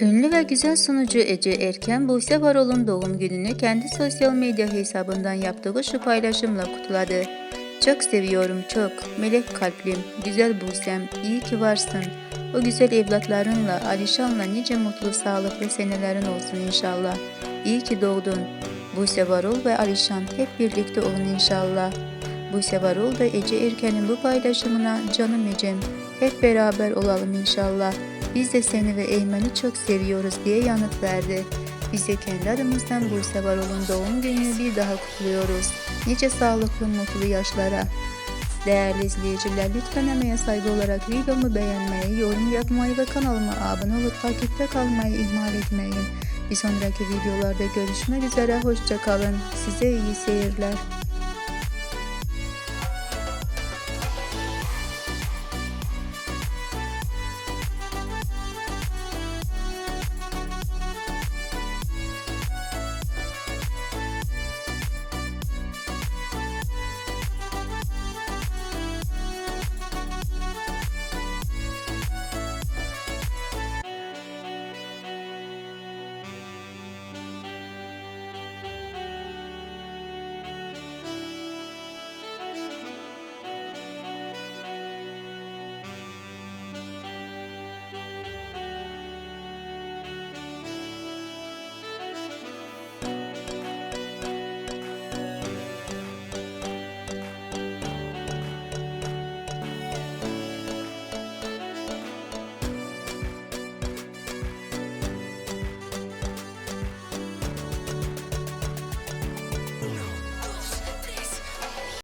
Ünlü ve güzel sunucu Ece Erken Buse Varol'un doğum gününü kendi sosyal medya hesabından yaptığı şu paylaşımla kutladı. Çok seviyorum çok. Melek kalplim, güzel Buse'm, iyi ki varsın. O güzel evlatlarınla, Alişan'la nice mutlu, sağlıklı senelerin olsun inşallah. İyi ki doğdun. Buse Varol ve Alişan hep birlikte olun inşallah. Buse Varol da Ece Erken'in bu paylaşımına canım Ecem hep beraber olalım inşallah. Biz de seni ve Eymen'i çok seviyoruz diye yanıt verdi. Biz de kendi adımızdan Buse Varol'un doğum gününü bir daha kutluyoruz. Nice sağlıklı mutlu yaşlara. Değerli izleyiciler lütfen emeğe saygı olarak videomu beğenmeyi, yorum yapmayı ve kanalıma abone olup takipte kalmayı ihmal etmeyin. Bir sonraki videolarda görüşmek üzere, hoşça kalın. Size iyi seyirler.